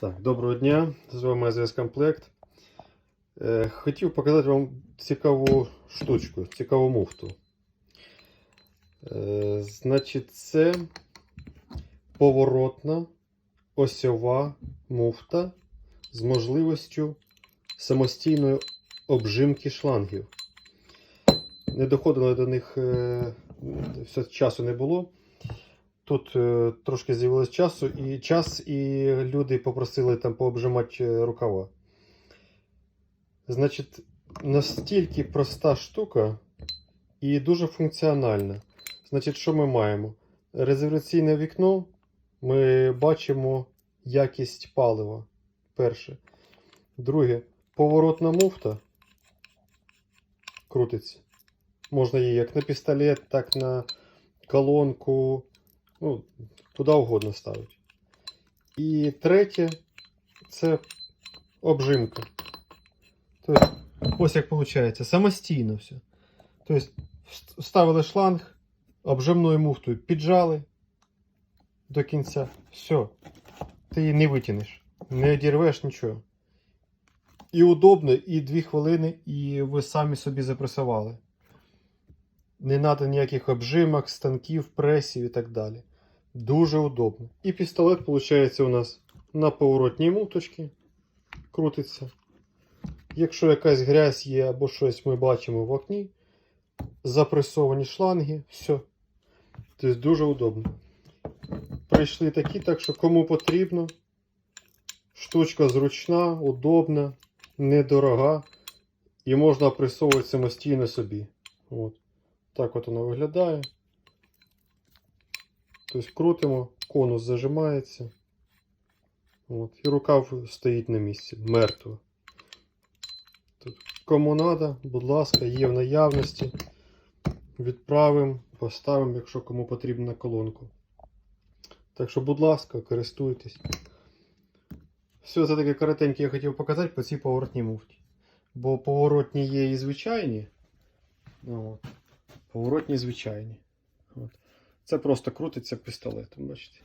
Так, доброго дня, з вами АЗС Комплект. Е, Хотів показати вам цікаву штучку, цікаву муфту. Е, Значить, це поворотна осьова муфта з можливістю самостійної обжимки шлангів. Не доходило до них е, часу не було. Тут е, трошки з'явилось часу і час, і люди попросили там пообжимати е, рукава. Значить, настільки проста штука і дуже функціональна. Значить, що ми маємо? Резерваційне вікно. Ми бачимо якість палива. Перше. Друге, поворотна муфта крутиться. Можна її як на пістолет, так на колонку. Ну, куди угодно ставити. І третє це обжимка. Тобто, ось як виходить, самостійно все. Тобто, вставили шланг, обжимною муфтою піджали до кінця. Все. Ти її не витягнеш, не одірвеш нічого. І удобно, і 2 хвилини, і ви самі собі запресували. Не треба ніяких обжимок, станків, пресів і так далі. Дуже удобно. І пістолет, виходить, у нас на поворотній муточці крутиться. Якщо якась грязь є або щось ми бачимо в окні, запресовані шланги, все. Тобто дуже удобно. Прийшли такі, так що кому потрібно. Штучка зручна, удобна, недорога. І можна опресовувати самостійно собі. От. Так от воно виглядає. Тобто крутимо, конус зажимається. От, і рукав стоїть на місці, мертво. Тут, кому треба, будь ласка, є в наявності. Відправимо, поставимо, якщо кому потрібно колонку. Так що, будь ласка, користуйтесь. Все, це таке коротеньке я хотів показати по цій поворотній муфті. Бо поворотні є і звичайні. От. Поворотні звичайні. От. Це просто крутиться пістолетом, бачите.